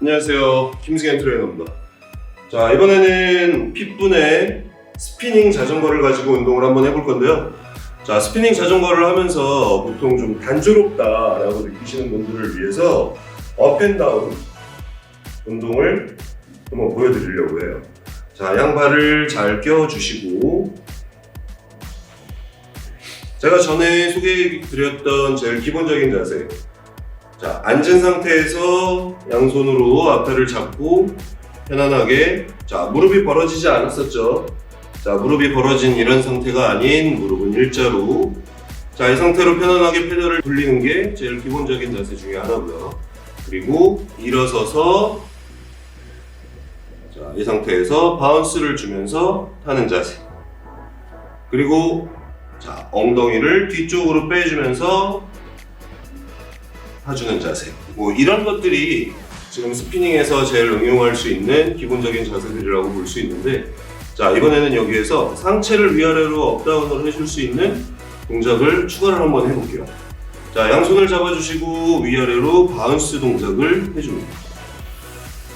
안녕하세요. 김승현 트레이너입니다. 자, 이번에는 핏분의 스피닝 자전거를 가지고 운동을 한번 해볼 건데요. 자, 스피닝 자전거를 하면서 보통 좀 단조롭다라고 느끼시는 분들을 위해서 업앤다운 운동을 한번 보여드리려고 해요. 자, 양발을 잘 껴주시고 제가 전에 소개해드렸던 제일 기본적인 자세 자, 앉은 상태에서 양손으로 앞팔을 잡고 편안하게 자, 무릎이 벌어지지 않았었죠. 자, 무릎이 벌어진 이런 상태가 아닌 무릎은 일자로 자, 이 상태로 편안하게 페달을 돌리는 게 제일 기본적인 자세 중에 하나고요. 그리고 일어서서 자, 이 상태에서 바운스를 주면서 타는 자세. 그리고 자, 엉덩이를 뒤쪽으로 빼주면서 타주는 자세. 뭐 이런 것들이 지금 스피닝에서 제일 응용할 수 있는 기본적인 자세들이라고 볼 수 있는데 자 이번에는 여기에서 상체를 위아래로 업다운을 해줄 수 있는 동작을 추가를 한번 해볼게요. 자 양손을 잡아주시고 위아래로 바운스 동작을 해줍니다.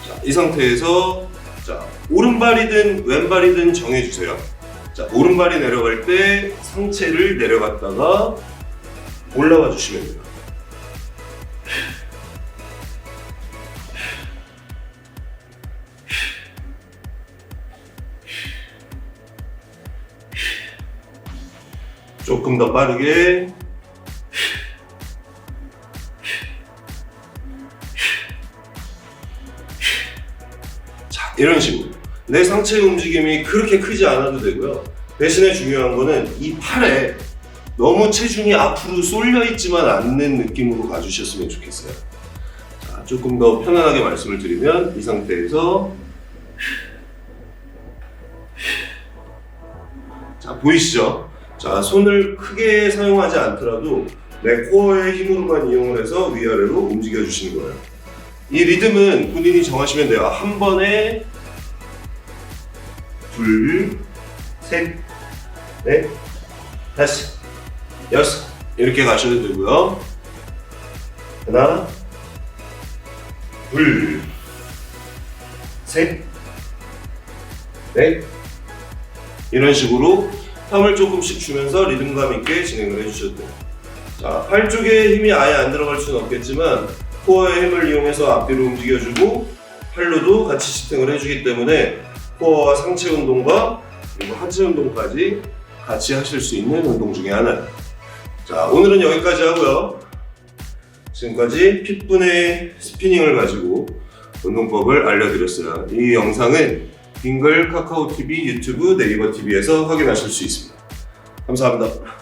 자이 상태에서 자 오른발이든 왼발이든 정해주세요. 자 오른발이 내려갈 때 상체를 내려갔다가 올라와 주시면 돼요. 조금 더 빠르게. 자 이런 식으로. 내 상체 움직임이 그렇게 크지 않아도 되고요. 대신에 중요한 거는 이 팔에 너무 체중이 앞으로 쏠려 있지만 않는 느낌으로 가주셨으면 좋겠어요. 자 조금 더 편안하게 말씀을 드리면 이 상태에서. 자 보이시죠? 자, 손을 크게 사용하지 않더라도 내 코어의 힘으로만 이용을 해서 위아래로 움직여 주시는 거예요. 이 리듬은 본인이 정하시면 돼요. 한 번에 둘, 셋, 넷, 다섯, 여섯 이렇게 가셔도 되고요. 하나, 둘, 셋, 넷 이런 식으로 텀을 조금씩 주면서 리듬감 있게 진행을 해주셔도 돼요. 자, 팔 쪽에 힘이 아예 안 들어갈 수는 없겠지만 코어의 힘을 이용해서 앞뒤로 움직여주고 팔로도 같이 지탱을 해주기 때문에 코어와 상체 운동과 그리고 하체 운동까지 같이 하실 수 있는 운동 중에 하나예요. 자, 오늘은 여기까지 하고요. 지금까지 핏분의 스피닝을 가지고 운동법을 알려드렸어요. 이 영상은 빙글 카카오 TV, 유튜브, 네이버 TV에서 확인하실 수 있습니다. 감사합니다.